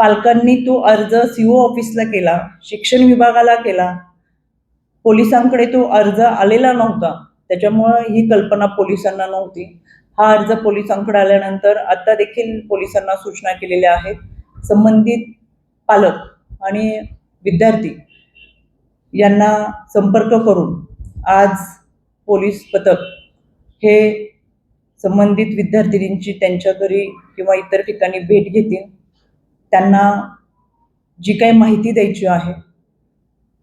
पालकांनी तो अर्ज सी ओ ऑफिसला केला शिक्षण विभागाला केला. पोलिसांकडे तो अर्ज आलेला नव्हता. त्याच्यामुळं ही कल्पना पोलिसांना नव्हती. हा अर्ज पोलिसांकडे आल्यानंतर आता देखील पोलिसांना सूचना केलेल्या आहेत. संबंधित पालक आणि विद्यार्थी यांना संपर्क करून आज पोलीस पथक हे संबंधित विद्यार्थिनींची त्यांच्या घरी किंवा इतर ठिकाणी भेट घेतील. त्यांना जी काही माहिती द्यायची आहे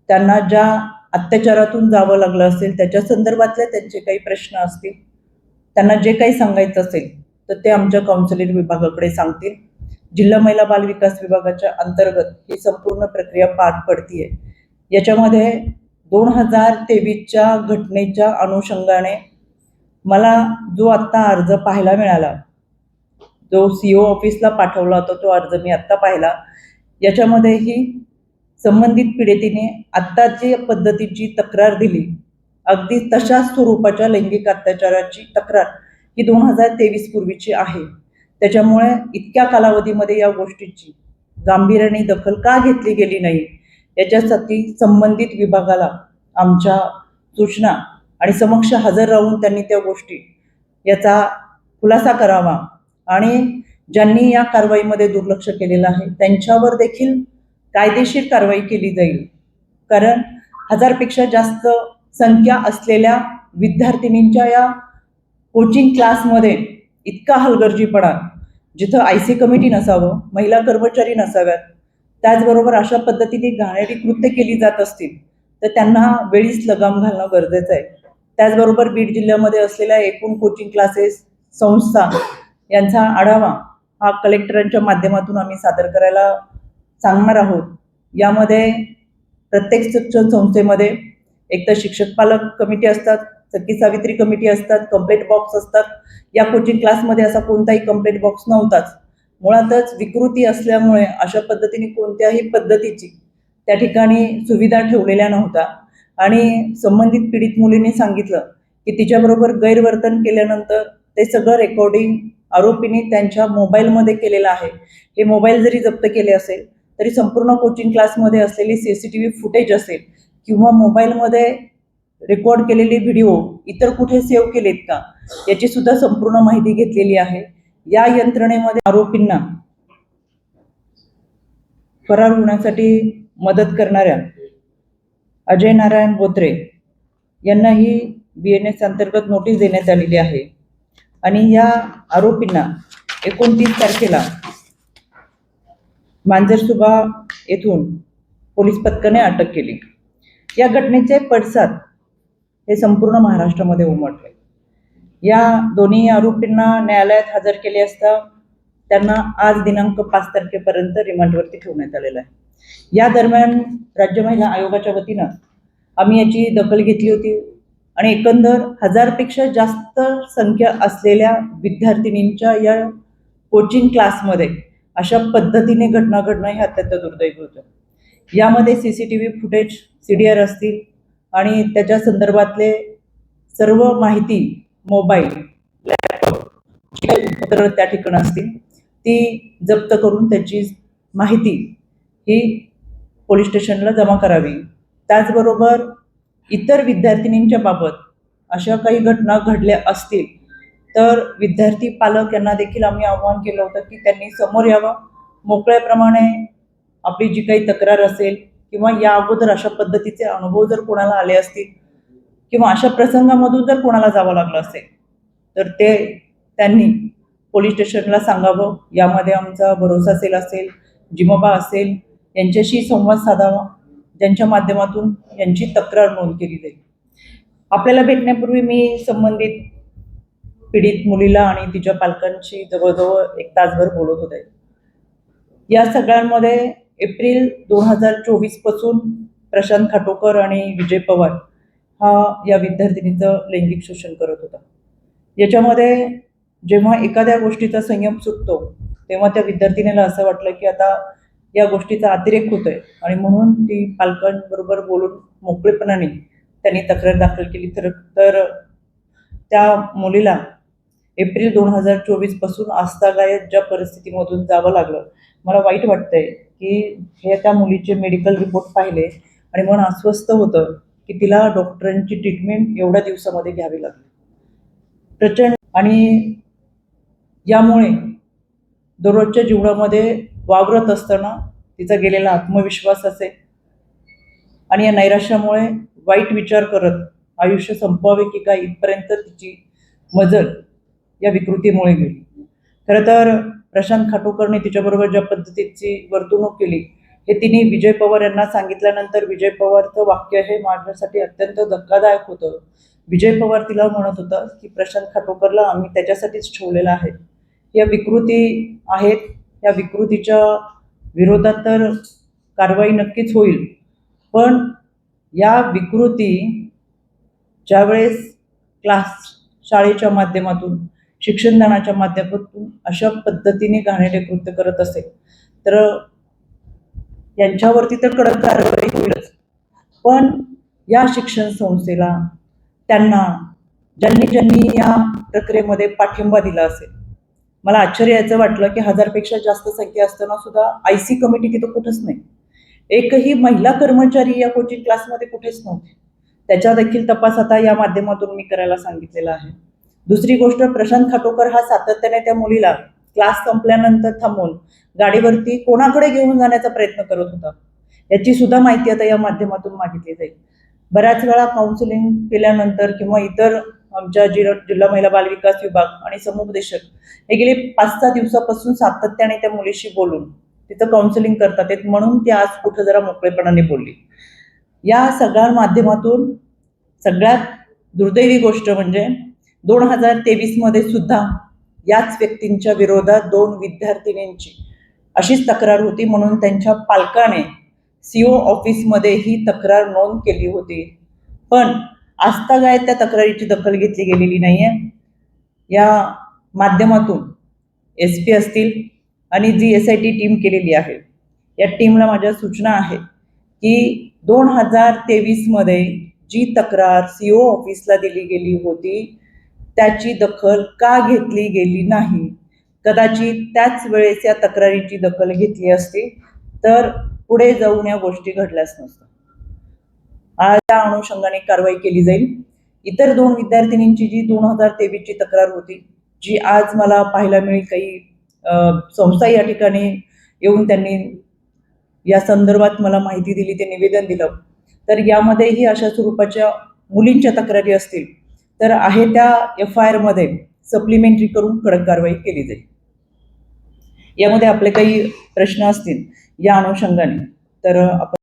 त्यांना ज्या अत्याचारातून जावं लागलं असेल त्याच्या संदर्भातले त्यांचे काही प्रश्न असतील त्यांना जे काही सांगायचं असेल तर ते आमच्या काउन्सिलिंग विभागाकडे सांगतील. जिल्हा महिला बाल विकास विभागाच्या अंतर्गत ही संपूर्ण प्रक्रिया पार पडतीये. याच्यामध्ये दोन हजार तेवीसच्या घटनेच्या अनुषंगाने मला जो आत्ता अर्ज पाहायला मिळाला जो सी ओ ऑफिसला पाठवला होता तो अर्ज मी आत्ता पाहिला. याच्यामध्येही संबंधित पीडितीने आत्ताची पद्धतीची तक्रार दिली अगदी तशाच स्वरूपाच्या लैंगिक अत्याचाराची तक्रार ही दोन हजार तेवीस पूर्वीची आहे. त्याच्यामुळे इतक्या कालावधीमध्ये या गोष्टीची गांभीर्याने दखल का घेतली गेली नाही याच्यासाठी संबंधित विभागाला आमच्या सूचना आणि समक्ष हजर राहून त्यांनी त्या गोष्टी याचा खुलासा करावा. आणि ज्यांनी या कारवाईमध्ये दुर्लक्ष केलेलं आहे त्यांच्यावर देखील कायदेशीर कारवाई केली जाईल. कारण हजारपेक्षा जास्त संख्या असलेल्या विद्यार्थिनींच्या या कोचिंग क्लासमध्ये इतका हलगर्जीपणा जिथं आय सी कमिटी नसावं महिला कर्मचारी नसाव्यात. त्याचबरोबर अशा पद्धतीने घाणेरी कृत्य केली जात असतील तर त्यांना वेळीच लगाम घालणं गरजेचं आहे. त्याचबरोबर बीड जिल्ह्यामध्ये असलेल्या एकूण कोचिंग क्लासेस संस्था यांचा आढावा हा कलेक्टरांच्या माध्यमातून आम्ही सादर करायला सांगणार आहोत. यामध्ये प्रत्येक शिक्षण संस्थेमध्ये एक तर शिक्षक पालक कमिटी असतात सखी सावित्री कमिटी असतात कंप्लेंट बॉक्स असतात. या कोचिंग क्लासमध्ये असा कोणताही कंप्लेंट बॉक्स नव्हताच. मुळातच विकृती असल्यामुळे अशा पद्धतीने कोणत्याही पद्धतीची त्या ठिकाणी सुविधा ठेवलेल्या नव्हत्या. आणि संबंधित पीडित मुलीने सांगितलं की तिच्याबरोबर गैरवर्तन केल्यानंतर ते सगळं रेकॉर्डिंग आरोपींनी त्यांच्या मोबाईलमध्ये केलेलं आहे. हे मोबाईल जरी जप्त केले असेल तरी संपूर्ण कोचिंग क्लासमध्ये असलेली C C T V footage असेल किंवा मोबाईलमध्ये रेकॉर्ड केलेले व्हिडिओ इतर कुठे सेव्ह केलेत का याची सुद्धा संपूर्ण माहिती घेतलेली आहे. या यंत्रणेमध्ये आरोपींना फरार होण्यासाठी मदत करणाऱ्या अजय नारायण बोत्रे यांनाही बी एन एस अंतर्गत नोटीस देण्यात आलेली आहे. आणि या आरोपींना एकोणतीस तारखेला मांजरसुबा येथून पोलीस पथकाने अटक केली. या घटनेचे पडसाद हे संपूर्ण महाराष्ट्रामध्ये उमटले. या दोन्ही आरोपींना न्यायालयात हजर केले असता त्यांना आज दिनांक पाच तारखेपर्यंत रिमांडवरती ठेवण्यात आलेलं आहे. या दरम्यान राज्य महिला आयोगाच्या वतीनं आम्ही याची दखल घेतली होती. आणि एकंदर हजारपेक्षा जास्त संख्या असलेल्या विद्यार्थिनींच्या या कोचिंग क्लासमध्ये अशा पद्धतीने घटना घडणं हे अत्यंत दुर्दैव होतं यामध्ये C C T V footage C D R असतील आणि त्याच्या संदर्भातले सर्व माहिती मोबाईल लॅपटॉप उपकरणं त्या ठिकाणी असतील ती जप्त करून त्याची माहिती ही पोलीस स्टेशनला जमा करावी. त्याचबरोबर इतर विद्यार्थिनींच्या बाबत अशा काही घटना घडल्या असतील तर विद्यार्थी पालक यांना देखील आम्ही आव्हान केलं होतं की त्यांनी समोर यावं. मोकळ्याप्रमाणे आपली जी काही तक्रार असेल किंवा या अगोदर अशा पद्धतीचे अनुभव जर कोणाला आले असतील किंवा अशा प्रसंगामधून जर कोणाला जावं लागलं असेल तर ते त्यांनी पोलीस स्टेशनला सांगावं. यामध्ये आमचा भरोसा सेल असेल जिमोबा असेल यांच्याशी संवाद साधावा. ज्यांच्या माध्यमातून यांची तक्रार नोंद केली जाईल. आपल्याला भेटण्यापूर्वी मी संबंधित पीडित मुलीला आणि तिच्या पालकांशी जवळजवळ एक तासभर बोलत होते. या सगळ्यांमध्ये एप्रिल दोन हजार चोवीसपासून प्रशांत खाटोकर आणि विजय पवार हा या विद्यार्थिनीचं लैंगिक शोषण करत होता. याच्यामध्ये जेव्हा एखाद्या गोष्टीचा संयम सुटतो तेव्हा त्या विद्यार्थिनीला असं वाटलं की आता या गोष्टीचा अतिरेक होतोय. आणि म्हणून ती पालकांबरोबर बोलून मोकळेपणाने त्यांनी तक्रार दाखल केली. तर तर त्या मुलीला एप्रिल दोन हजार चोवीसपासून आस्थागायत ज्या परिस्थितीमधून जावं लागलं. मला वाईट वाटतंय की हे त्या मुलीचे मेडिकल रिपोर्ट पाहिले आणि मन अस्वस्थ होतं की तिला डॉक्टरांची ट्रीटमेंट एवढ्या दिवसामध्ये घ्यावी लागली. प्रचंड आणि यामुळे दररोजच्या जीवनामध्ये वावरत असताना तिचा गेलेला आत्मविश्वास असेल आणि या नैराश्यामुळे वाईट विचार करत आयुष्य संपवावे की काय इथपर्यंत तिची मजल या विकृतीमुळे गेली. खरं तर प्रशांत खाटोकरने तिच्याबरोबर ज्या पद्धतीची वर्तणूक केली हे तिने विजय पवार यांना सांगितल्यानंतर विजय पवारचं वाक्य हे माझ्यासाठी अत्यंत धक्कादायक होतं. विजय पवार तिला म्हणत होता की प्रशांत खाटोकरला आम्ही त्याच्यासाठीच ठेवलेलं आहे. या विकृती आहेत या विकृतीच्या विरोधात तर कारवाई नक्कीच होईल. पण या विकृती ज्यावेळेस क्लास शाळेच्या माध्यमातून शिक्षणदानाच्या माध्यमातून अशा पद्धतीने घाणेरडे कृत्य करत असेल तर यांच्यावरती तर कडक कारवाई होईलच. पण या शिक्षण संस्थेला त्यांना ज्यांनी ज्यांनी या प्रक्रियेमध्ये पाठिंबा दिला असेल मला आश्चर्याचं वाटलं की हजारपेक्षा जास्त संख्या असताना सुद्धा आय सी कमिटी तिथं कुठंच नाही. एकही महिला कर्मचारी या कोचिंग क्लासमध्ये कुठेच नव्हते. त्याचा देखील तपास आता या माध्यमातून मी करायला सांगितलेला आहे. दुसरी गोष्ट प्रशांत खाटोकर हा सातत्याने त्या मुलीला क्लास संपल्यानंतर थांबून गाडीवरती कोणाकडे घेऊन जाण्याचा प्रयत्न करत होता याची सुद्धा माहिती आता या माध्यमातून मागितली जाईल. बऱ्याच वेळा काउन्सिलिंग केल्यानंतर किंवा इतर आमच्या जिल्हा जिल्हा महिला बालविकास विभाग आणि समुपदेशक हे गेले पाच सहा दिवसापासून सातत्याने त्या मुलीशी बोलून तिचं काउन्सिलिंग करतात म्हणून ती आज कुठं जरा मोकळेपणाने बोलली. या सगळ्या माध्यमातून सगळ्यात दुर्दैवी गोष्ट म्हणजे दोन हजार तेवीसमध्ये सुद्धा याच व्यक्तींच्या विरोधात दोन विद्यार्थिनींची अशीच तक्रार होती म्हणून त्यांच्या पालकाने सी ओ ऑफिसमध्ये ही तक्रार नोंद केली होती. पण आजतागायत त्या तक्रारीची दखल घेतली गेलेली नाही आहे या माध्यमातून एस पी असतील आणि जी एस आय टी टीम केलेली आहे. या टीमला माझ्या सूचना आहे की दोन हजार तेवीसमध्ये जी तक्रार सी ओ ऑफिसला दिली गेली होती त्याची दखल का घेतली गेली नाही? कदाचित त्याच वेळेस या तक्रारीची दखल घेतली असती तर पुढे जाऊन या गोष्टी घडल्याच नसतात. त्या अनुषंगाने कारवाई केली जाईल. इतर दोन विद्यार्थिनींची जी दोन हजार तेवीसची तक्रार होती जी आज मला पाहायला मिळेल काही संस्था या ठिकाणी येऊन त्यांनी या संदर्भात मला माहिती दिली ते निवेदन दिलं. तर यामध्येही अशा स्वरूपाच्या मुलींच्या तक्रारी असतील तर आहे त्या एफ आय आरमध्ये सप्लिमेंटरी करून कडक कारवाई केली जाईल. यामध्ये आपले काही प्रश्न असतील या अनुषंगाने. तर आपण